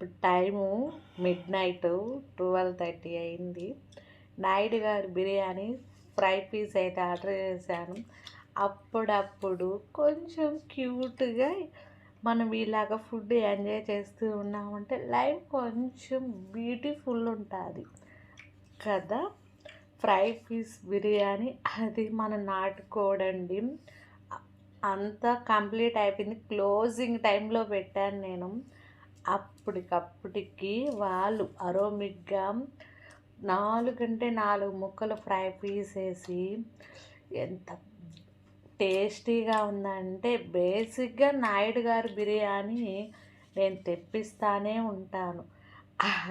ఇప్పుడు time midnight twelve thirty అయింది. నాయుడు గారు బిర్యానీ ఫ్రై పీస్ అయితే ఆర్డర్ చేశాను. అప్పుడప్పుడు కొంచెం క్యూట్గా మనం ఇలాగ ఫుడ్ ఎంజాయ్ చేస్తూ ఉన్నామంటే లైఫ్ కొంచెం బ్యూటిఫుల్ ఉంటుంది. కదా? ఫ్రై పీస్ బిర్యానీ అది మన నాటుకోడండి. అంతా కంప్లీట్ అయిపోయింది. క్లోజింగ్ టైంలో పెట్టాను నేను. అప్పటికప్పటికి వాళ్ళు అరోమిక్గా నాలుగంటే నాలుగు ముక్కలు ఫ్రై పీస్ వేసి ఎంత టేస్టీగా ఉందంటే బేసిక్గా నాయుడు గారి బిర్యానీ నేను తెప్పిస్తానే ఉంటాను.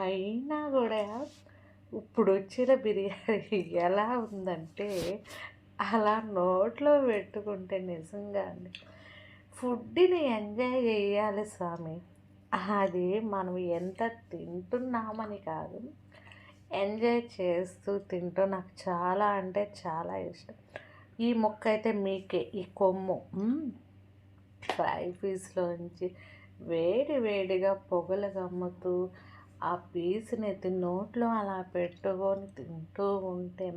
అయినా కూడా ఇప్పుడు వచ్చిన బిర్యానీ ఎలా ఉందంటే అలా నోట్లో పెట్టుకుంటే నిజంగా అండి. ఫుడ్ని ఎంజాయ్ చేయాలి స్వామి. అది మనం ఎంత తింటున్నామని కాదు. ఎంజాయ్ చేస్తూ తింటూ నాకు చాలా అంటే చాలా ఇష్టం. ఈ మొక్క అయితే మీకే ఈ కొమ్ము. ఫ్రై పీస్లోంచి వేడి వేడిగా పొగలు గమ్ముతూ ఆ పీస్ని ఎత్తి నోట్లో అలా పెట్టుకొని తింటూ ఉంటే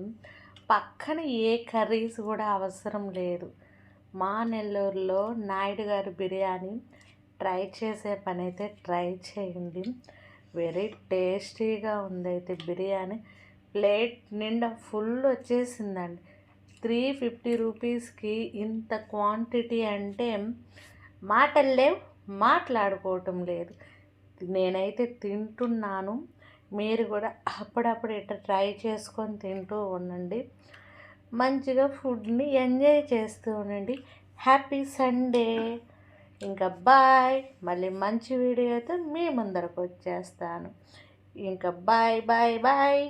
పక్కన ఏ కర్రీస్ కూడా అవసరం లేదు. మా నెల్లూరులో నాయుడు గారి బిర్యానీ ట్రై చేసే పని అయితే ట్రై చేయండి. వెరీ టేస్టీగా ఉందైతే బిర్యానీ. ప్లేట్ నిండా ఫుల్ వచ్చేసిందండి. త్రీ ఫిఫ్టీ రూపీస్కి ఇంత క్వాంటిటీ అంటే మాటలు లేవు మాట్లాడుకోవటం లేదు. నేనైతే తింటున్నాను. మీరు కూడా అప్పుడప్పుడు ఇట్లా ట్రై చేసుకొని తింటూ ఉండండి. మంచిగా ఫుడ్ని ఎంజాయ్ చేస్తూ ఉండండి. Happy Sunday! ఇంకా బాయ్. మళ్ళీ మంచి వీడియోతో మీ ముందరకు వచ్చేస్తాను. ఇంకా బాయ్ బాయ్ బాయ్.